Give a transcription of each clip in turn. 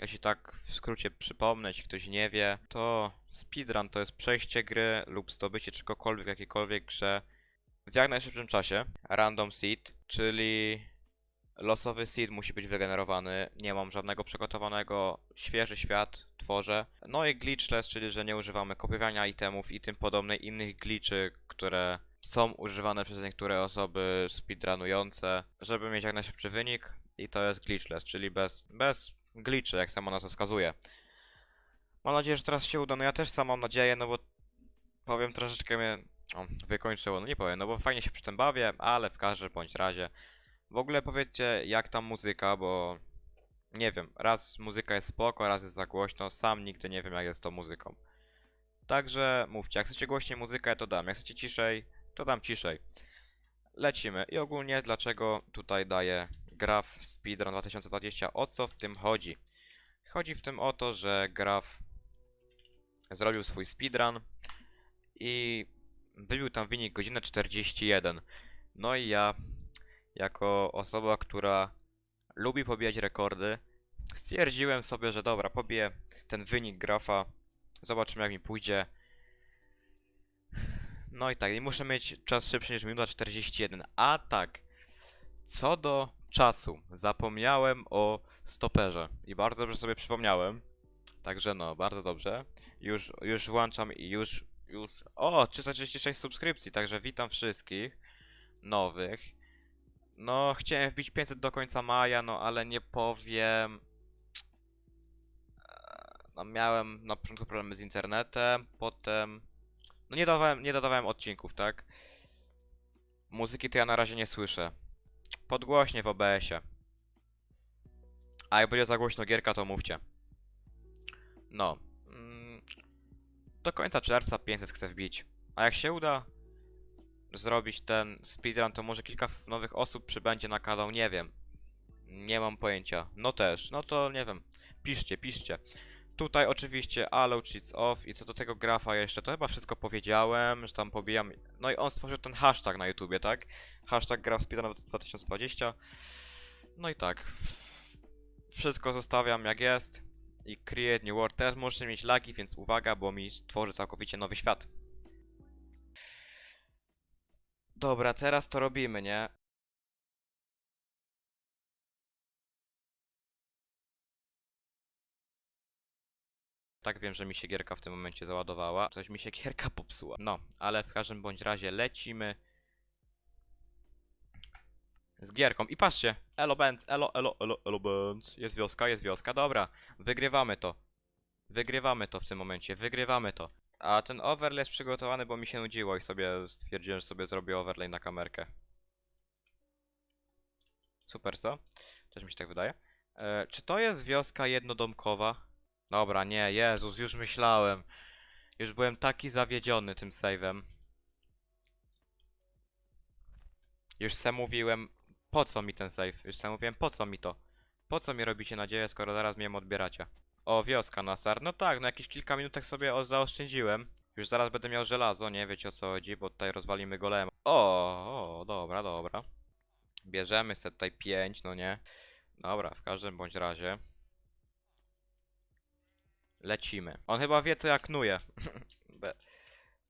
Jeśli tak w skrócie przypomnę, jeśli ktoś nie wie, to speedrun to jest przejście gry lub zdobycie czegokolwiek jakiejkolwiek grze w jak najszybszym czasie. Random seed, czyli losowy seed musi być wygenerowany. Nie mam żadnego przygotowanego, świeży świat tworzę. No i glitchless, czyli że nie używamy kopiowania itemów i tym podobnej innych glitchy, które są używane przez niektóre osoby speedrunujące, żeby mieć jak najszybszy wynik. I to jest glitchless, czyli bez, bez glitchy, jak sama nazwa wskazuje. Mam nadzieję, że teraz się uda. No ja też sam mam nadzieję, no bo powiem troszeczkę mnie o, wykończyło. No nie powiem, no bo fajnie się przy tym bawię, ale w każdym bądź razie. W ogóle powiedzcie, jak tam muzyka, bo nie wiem, raz muzyka jest spoko, raz jest za głośno, sam nigdy nie wiem jak jest tą muzyką. Także mówcie, jak chcecie głośniej muzykę, to dam, jak chcecie ciszej, to dam ciszej. Lecimy. I ogólnie dlaczego tutaj daję Graf Speedrun 2020, o co w tym chodzi? Chodzi w tym o to, że Graf zrobił swój speedrun i wybił tam wynik godzinę 41. No i ja, jako osoba, która lubi pobijać rekordy, stwierdziłem sobie, że dobra, pobiję ten wynik grafa, zobaczymy jak mi pójdzie. No i tak, i muszę mieć czas szybszy niż minuta 41. A tak, co do czasu, zapomniałem o stoperze i bardzo dobrze sobie przypomniałem. Także no, bardzo dobrze. Już, już włączam i już, już... O, 336 subskrypcji, także witam wszystkich nowych. No, chciałem wbić 500 do końca maja, no ale nie powiem... Eee, No, miałem na początku problemy z internetem, potem... No nie dodawałem, nie dodawałem odcinków, tak? Muzyki to ja na razie nie słyszę. Podgłośnie w OBS-ie. A jak będzie za głośno gierka, to mówcie. No. Mm, do końca czerwca 500 chcę wbić. A jak się uda zrobić ten speedrun, to może kilka nowych osób przybędzie na kanał, nie wiem. Nie mam pojęcia. No też, no to nie wiem. Piszcie, piszcie. Tutaj oczywiście allow cheats off i co do tego grafa jeszcze, to chyba wszystko powiedziałem, że tam pobijam. No i on stworzył ten hashtag na YouTubie, tak? Hashtag graf speedrun 2020. No i tak. Wszystko zostawiam jak jest i create new world. Teraz możecie mieć lagi, więc uwaga, bo mi tworzy całkowicie nowy świat. Dobra, teraz to robimy, nie? Tak wiem, że mi się gierka w tym momencie załadowała. Coś mi się gierka popsuła. No, ale w każdym bądź razie lecimy z gierką. I patrzcie, elo Benz, elo, elo, elo, elo Benz. Jest wioska, jest wioska, dobra. Wygrywamy to. Wygrywamy to w tym momencie, wygrywamy to. A ten overlay jest przygotowany, bo mi się nudziło i sobie stwierdziłem, że sobie zrobię overlay na kamerkę. Super, co? Też mi się tak wydaje. E, czy to jest wioska jednodomkowa? Dobra, nie, Jezus, już myślałem. Już byłem taki zawiedziony tym save'em. Już se mówiłem, po co mi ten save? Już se mówiłem, po co mi to? Po co mi robicie nadzieję, skoro zaraz mnie odbieracie? O, wioska na start. No tak, no jakieś kilka minutek sobie zaoszczędziłem. Już zaraz będę miał żelazo, nie wiecie o co chodzi, bo tutaj rozwalimy golem. O, o, dobra, dobra. Bierzemy sobie tutaj 5, no nie. Dobra, w każdym bądź razie. Lecimy. On chyba wie co ja knuję. Be-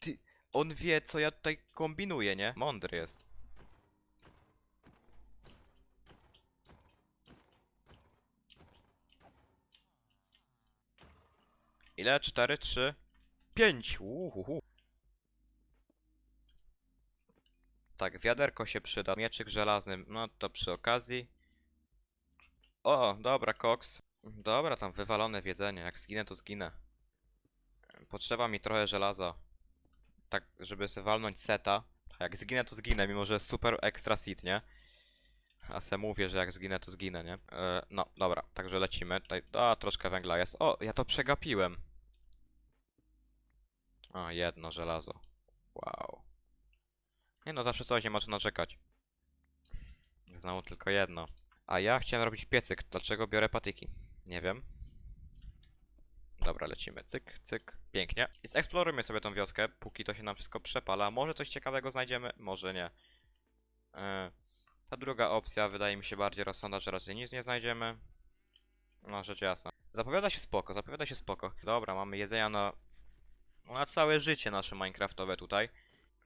Ty, on wie co ja tutaj kombinuję, nie? Mądry jest. Ile? 4, 3, 5. Uhuhu. Tak, wiaderko się przyda. Mieczyk żelazny, no to przy okazji. O, dobra, koks. Dobra, tam wywalone w jedzenie. Jak zginę, to zginę. Potrzeba mi trochę żelaza. Tak, żeby sobie walnąć seta. Jak zginę, to zginę, mimo że jest super extra seed, nie? A se mówię, że jak zginę, to zginę, nie? E, no, dobra, także lecimy. Tutaj, a, troszkę węgla jest. O, ja to przegapiłem. O, jedno żelazo. Wow. Nie no, zawsze coś, nie ma co narzekać. Znowu tylko jedno. A ja chciałem robić piecyk, dlaczego biorę patyki? Nie wiem. Dobra, lecimy. Cyk, cyk. Pięknie. I zeksplorujmy sobie tą wioskę, póki to się nam wszystko przepala. Może coś ciekawego znajdziemy, może nie. E, ta druga opcja wydaje mi się bardziej rozsądna, że raczej nic nie znajdziemy. No, rzecz jasna. Zapowiada się spoko, zapowiada się spoko. Dobra, mamy jedzenia na, na całe życie nasze minecraftowe tutaj.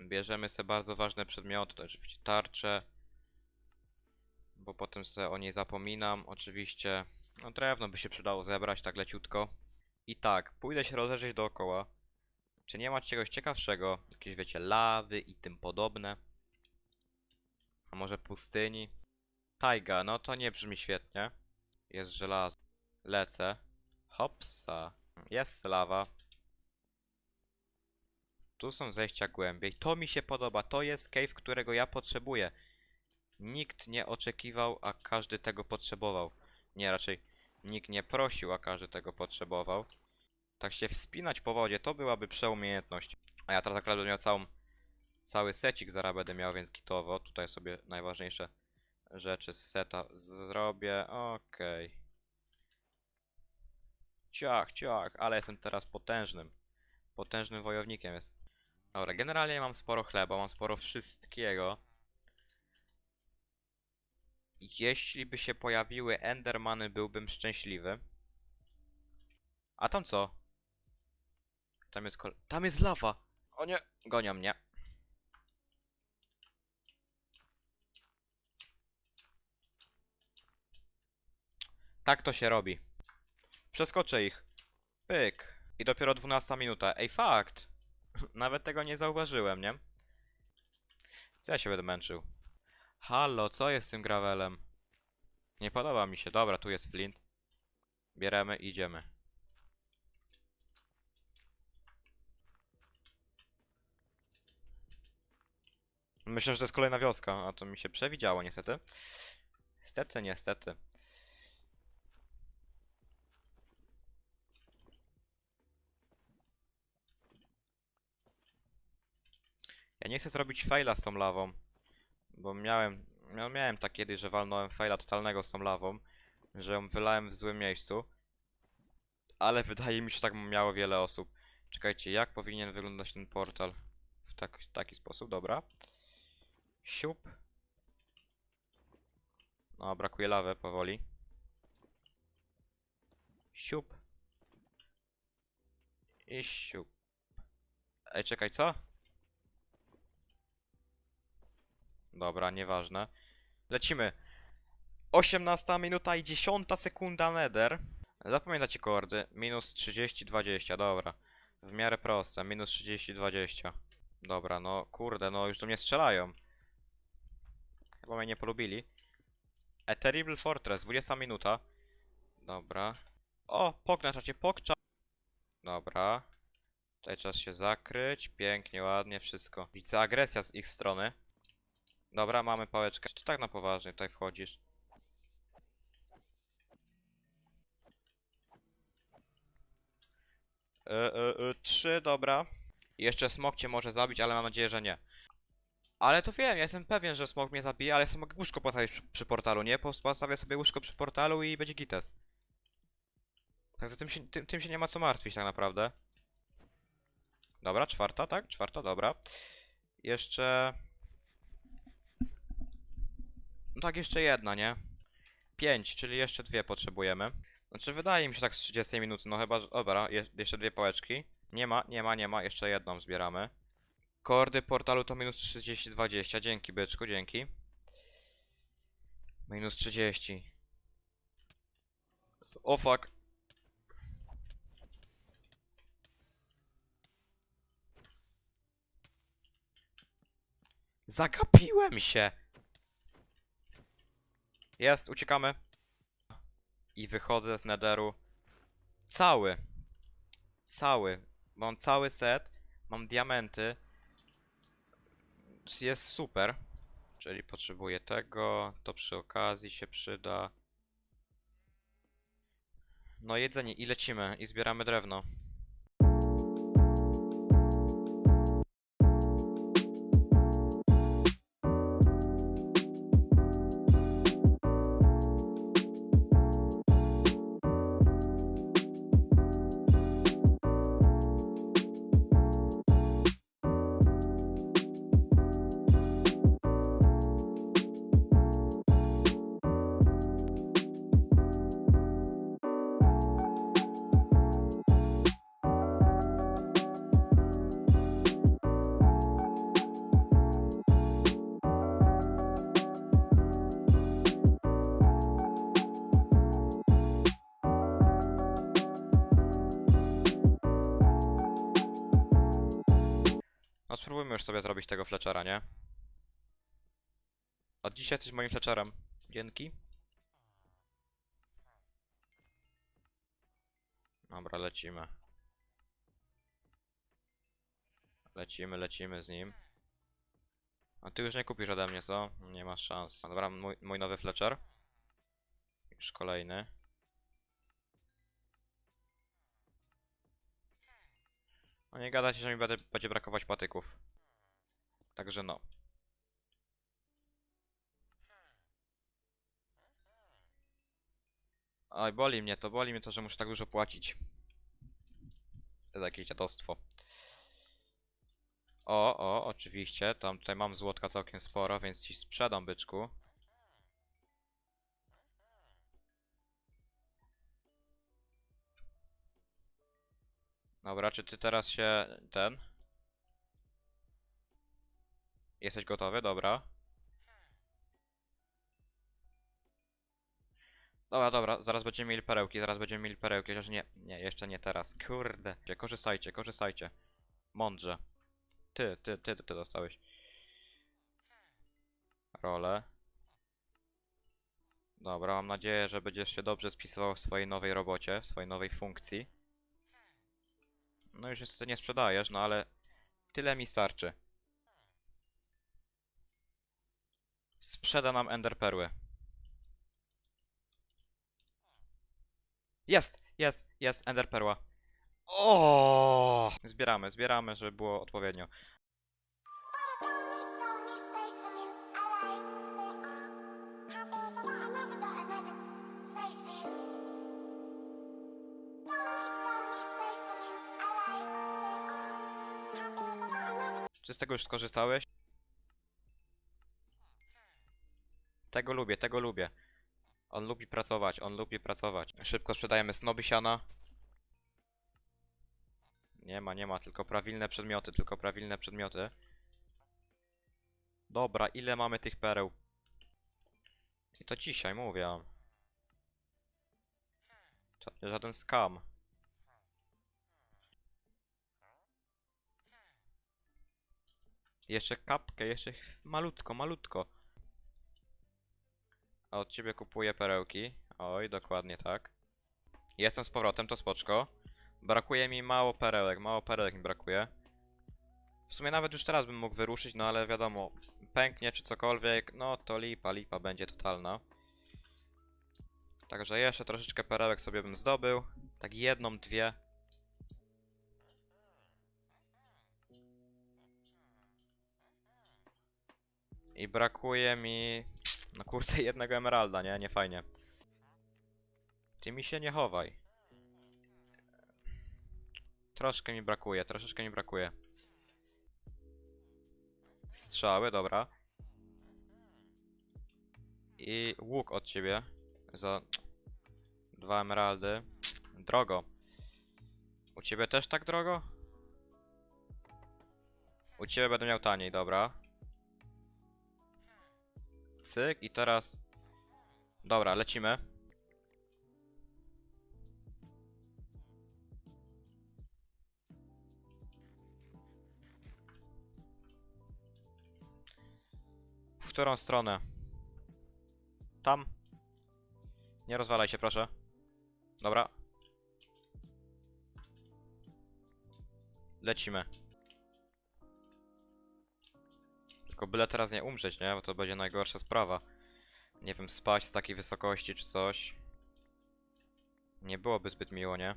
Bierzemy sobie bardzo ważne przedmioty, to oczywiście tarcze. Bo potem sobie o niej zapominam, oczywiście. No drewno by się przydało zebrać tak leciutko. I tak, pójdę się rozejrzeć dookoła. Czy nie ma czegoś ciekawszego? Jakieś wiecie, lawy i tym podobne. A może pustyni? Tajga, no to nie brzmi świetnie. Jest żelazo. Lecę. Hopsa. Jest lawa. Tu są zejścia głębiej. To mi się podoba. To jest cave, którego ja potrzebuję. Nikt nie oczekiwał, a każdy tego potrzebował. Nie, raczej nikt nie prosił, a każdy tego potrzebował. Tak się wspinać po wodzie, to byłaby przeumiejętność. A ja teraz akurat będę miał całą, cały secik zaraz będę miał, więc kitowo. Tutaj sobie najważniejsze rzeczy z seta zrobię. Okej. Ciach, ciach, ale jestem teraz potężnym. Potężnym wojownikiem jest. Dobra, generalnie mam sporo chleba, mam sporo wszystkiego. Jeśli by się pojawiły Endermany, byłbym szczęśliwy. A tam co? Tam jest kol... Tam jest lawa! O nie! Gonią mnie. Tak to się robi. Przeskoczę ich. Pyk. I dopiero 12 minuta. Ej, fakt! Nawet tego nie zauważyłem, nie? Co ja się będę męczył? Halo, co jest z tym gravelem? Nie podoba mi się. Dobra, tu jest flint. Bieremy idziemy. Myślę, że to jest kolejna wioska, a to mi się przewidziało niestety. Niestety, niestety. Ja nie chcę zrobić faila z tą lawą. Bo miałem, no miałem tak kiedyś, że walnąłem faila totalnego z tą lawą. Że ją wylałem w złym miejscu. Ale wydaje mi się, tak miało wiele osób. Czekajcie, jak powinien wyglądać ten portal? W tak, taki sposób, dobra. Siup. No, brakuje lawy powoli. Siup. I siup. Ej, czekaj, co? Dobra, nieważne. Lecimy. 18 minuta i 10 sekunda nether. Zapamiętacie kordy. Minus 30, 20, dobra. W miarę proste. Minus 30, 20. Dobra, no kurde, no już do mnie strzelają. Chyba mnie nie polubili. A Terrible Fortress, 20 minuta. Dobra. O, pok na czacie. Dobra. Tutaj czas się zakryć. Pięknie, ładnie, wszystko. Widzę agresja z ich strony. Dobra, mamy pałeczkę. Czy tak na poważnie tutaj wchodzisz? E, e, trzy, dobra. Jeszcze smok cię może zabić, ale mam nadzieję, że nie. Ale to wiem, ja jestem pewien, że smok mnie zabije, ale sobie mogę łóżko postawić przy, przy portalu, nie? Po- Postawię sobie łóżko przy portalu i będzie gites. Także tym się, tym, tym się nie ma co martwić tak naprawdę. Dobra, czwarta, tak? Czwarta, dobra. Jeszcze... No tak, jeszcze jedna, nie? Pięć, czyli jeszcze dwie potrzebujemy. Znaczy, wydaje mi się tak z 30 minuty, no chyba, że... Dobra, je, jeszcze dwie pałeczki. Nie ma, nie ma, nie ma, jeszcze jedną zbieramy. Kordy portalu to minus 30, 20. Dzięki, byczku, dzięki. Minus 30. O fuck. Zagapiłem się! Jest, uciekamy. I wychodzę z netheru. Cały. Cały. Mam cały set. Mam diamenty. Jest super. Czyli potrzebuję tego. To przy okazji się przyda. No jedzenie i lecimy. I zbieramy drewno. Spróbujmy już sobie zrobić tego Fletchera, nie? Od dzisiaj jesteś moim Fletcherem. Dzięki. Dobra, lecimy. Lecimy, lecimy z nim. A ty już nie kupisz ode mnie, co? Nie masz szans. Dobra, mój, mój nowy Fletcher. Już kolejny. No nie gadajcie, że mi będzie, brakować patyków. Także no. Oj, boli mnie to, boli mnie to, że muszę tak dużo płacić. To jakieś dziadostwo. O, o, oczywiście, tam tutaj mam złotka całkiem sporo, więc ci sprzedam, byczku. Dobra, czy ty teraz się ten? Jesteś gotowy? Dobra. Dobra, dobra, zaraz będziemy mieli perełki, zaraz będziemy mieli perełki, chociaż nie, nie, jeszcze nie teraz. Kurde. Korzystajcie, korzystajcie. Mądrze. Ty, ty, ty, ty dostałeś. Rolę. Dobra, mam nadzieję, że będziesz się dobrze spisywał w swojej nowej robocie, w swojej nowej funkcji. No już niestety nie sprzedajesz, no ale tyle mi starczy. Sprzeda nam Ender Perły. Jest, jest, jest Ender Perła. O! Zbieramy, zbieramy, żeby było odpowiednio. Czy z tego już skorzystałeś? Tego lubię, tego lubię. On lubi pracować, on lubi pracować. Szybko sprzedajemy snoby siana. Nie ma, nie ma, tylko prawilne przedmioty, tylko prawilne przedmioty. Dobra, ile mamy tych pereł? I to dzisiaj, mówię. Żaden skam. Jeszcze kapkę, jeszcze malutko, malutko. A od ciebie kupuję perełki. Oj, dokładnie tak. Jestem z powrotem, to spoczko. Brakuje mi mało perełek, mało perełek mi brakuje. W sumie nawet już teraz bym mógł wyruszyć, no ale wiadomo, pęknie czy cokolwiek, no to lipa, lipa będzie totalna. Także jeszcze troszeczkę perełek sobie bym zdobył. Tak jedną, dwie. I brakuje mi... No kurde, jednego emeralda, nie? Nie fajnie. Ty mi się nie chowaj. Troszkę mi brakuje, troszeczkę mi brakuje. Strzały, dobra. I łuk od ciebie. Za dwa emeraldy. Drogo. U ciebie też tak drogo? U ciebie będę miał taniej, dobra. Cyk i teraz... Dobra, lecimy. W którą stronę? Tam. Nie rozwalaj się, proszę. Dobra. Lecimy. Tylko byle teraz nie umrzeć, nie? Bo to będzie najgorsza sprawa. Nie wiem, spać z takiej wysokości czy coś. Nie byłoby zbyt miło, nie?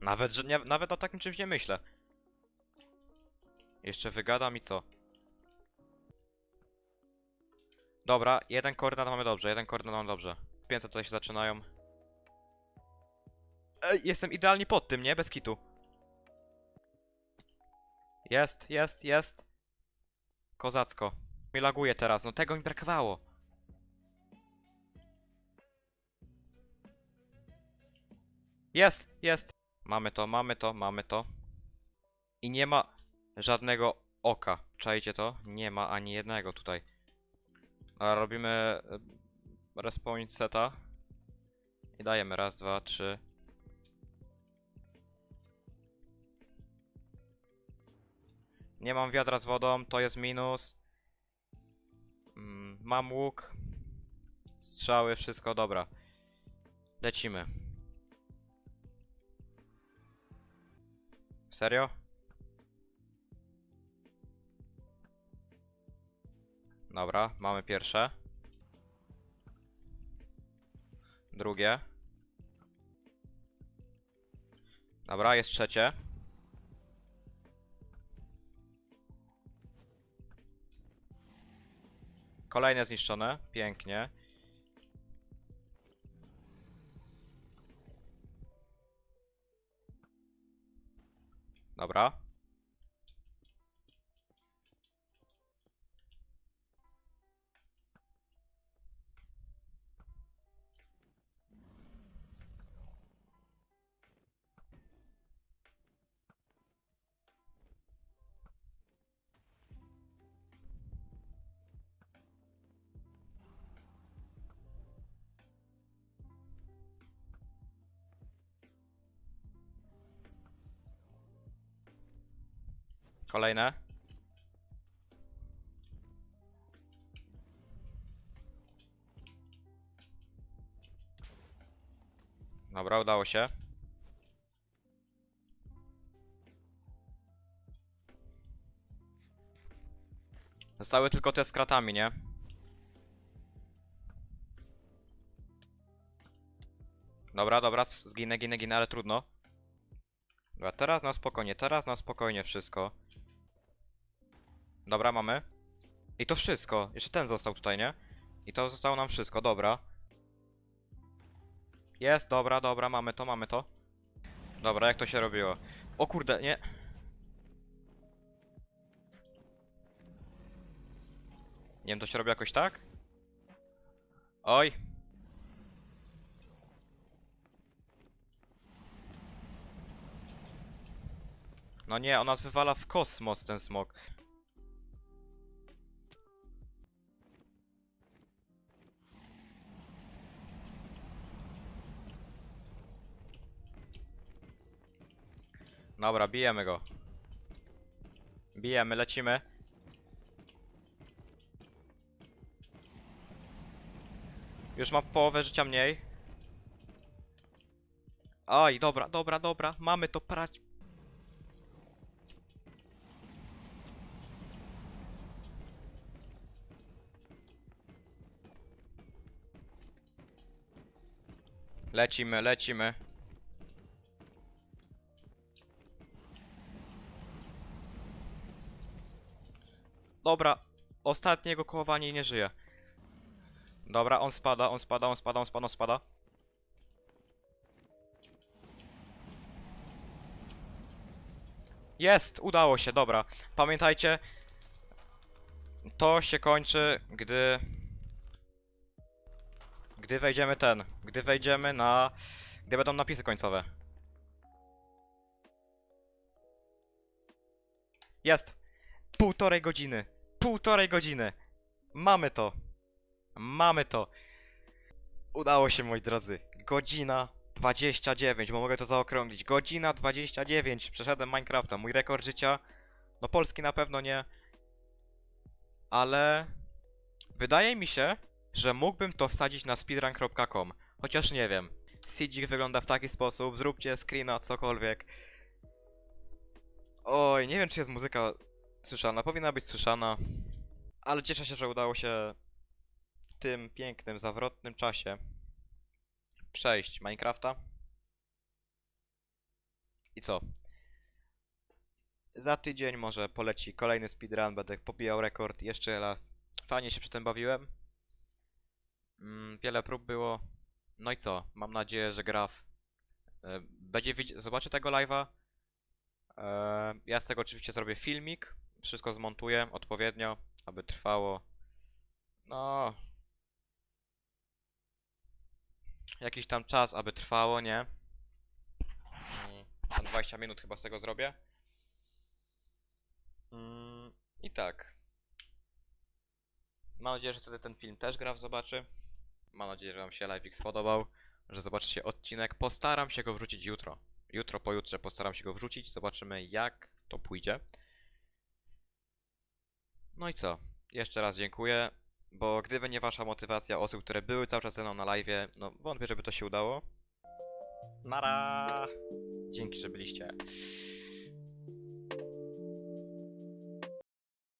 Nawet, że nie, nawet o takim czymś nie myślę. Jeszcze wygadam i co? Dobra, jeden koordynat mamy dobrze, jeden koordynat mamy dobrze. 500 tutaj się zaczynają. Ej, jestem idealnie pod tym, nie? Bez kitu. Jest, jest, jest. Kozacko. Mi laguje teraz, no tego mi brakowało. Jest, jest. Mamy to, mamy to, mamy to. I nie ma żadnego oka. Czajcie to? Nie ma ani jednego tutaj. A robimy e, respawn seta. I dajemy raz, dwa, trzy. Nie mam wiadra z wodą, to jest minus. Mm, mam łuk. Strzały, wszystko dobra. Lecimy. Serio? Dobra, mamy pierwsze. Drugie. Dobra, jest trzecie. Kolejne zniszczone. Pięknie. Dobra. Kolejne. Dobra, udało się. Zostały tylko te z kratami, nie? Dobra, dobra, zginę, ginę, ginę, ale trudno. Dobra, teraz na spokojnie, teraz na spokojnie wszystko. Dobra, mamy. I to wszystko. Jeszcze ten został tutaj, nie? I to zostało nam wszystko, dobra. Jest, dobra, dobra, mamy to, mamy to. Dobra, jak to się robiło? O kurde, nie. Nie wiem, to się robi jakoś tak? Oj. No nie, on nas wywala w kosmos, ten smok. Dobra, bijemy go. Bijemy, lecimy. Już ma połowę życia mniej. Oj, dobra, dobra, dobra. Mamy to prać. Lecimy, lecimy. Dobra, ostatniego kołowanie i nie żyje. Dobra, on spada, on spada, on spada, on spada, on spada. Jest, udało się, dobra. Pamiętajcie, to się kończy, gdy... Gdy wejdziemy ten, gdy wejdziemy na... Gdy będą napisy końcowe. Jest! Półtorej godziny! Półtorej godziny! Mamy to! Mamy to! Udało się, moi drodzy. Godzina 29, bo mogę to zaokrąglić. Godzina 29. Przeszedłem Minecrafta. Mój rekord życia. No polski na pewno nie. Ale wydaje mi się, że mógłbym to wsadzić na speedrun.com. Chociaż nie wiem. Siege wygląda w taki sposób. Zróbcie screena, cokolwiek. Oj, nie wiem czy jest muzyka słyszana. Powinna być słyszana. Ale cieszę się, że udało się w tym pięknym, zawrotnym czasie przejść Minecrafta. I co? Za tydzień może poleci kolejny speedrun, będę pobijał rekord jeszcze raz. Fajnie się przy tym bawiłem. Mm, wiele prób było. No i co? Mam nadzieję, że graf e, będzie widz... Zobaczy tego live'a. E, ja z tego oczywiście zrobię filmik. Wszystko zmontuję odpowiednio, aby trwało. No. Jakiś tam czas, aby trwało, nie? Mm, Tam 20 minut chyba z tego zrobię. Mm, I tak. Mam nadzieję, że wtedy ten film też graf zobaczy. Mam nadzieję, że Wam się live spodobał, że zobaczycie odcinek. Postaram się go wrzucić jutro. Jutro, pojutrze postaram się go wrzucić. Zobaczymy, jak to pójdzie. No i co? Jeszcze raz dziękuję, bo gdyby nie wasza motywacja osób, które były cały czas ze mną na live, no wątpię, żeby to się udało. Nara! Dzięki, że byliście.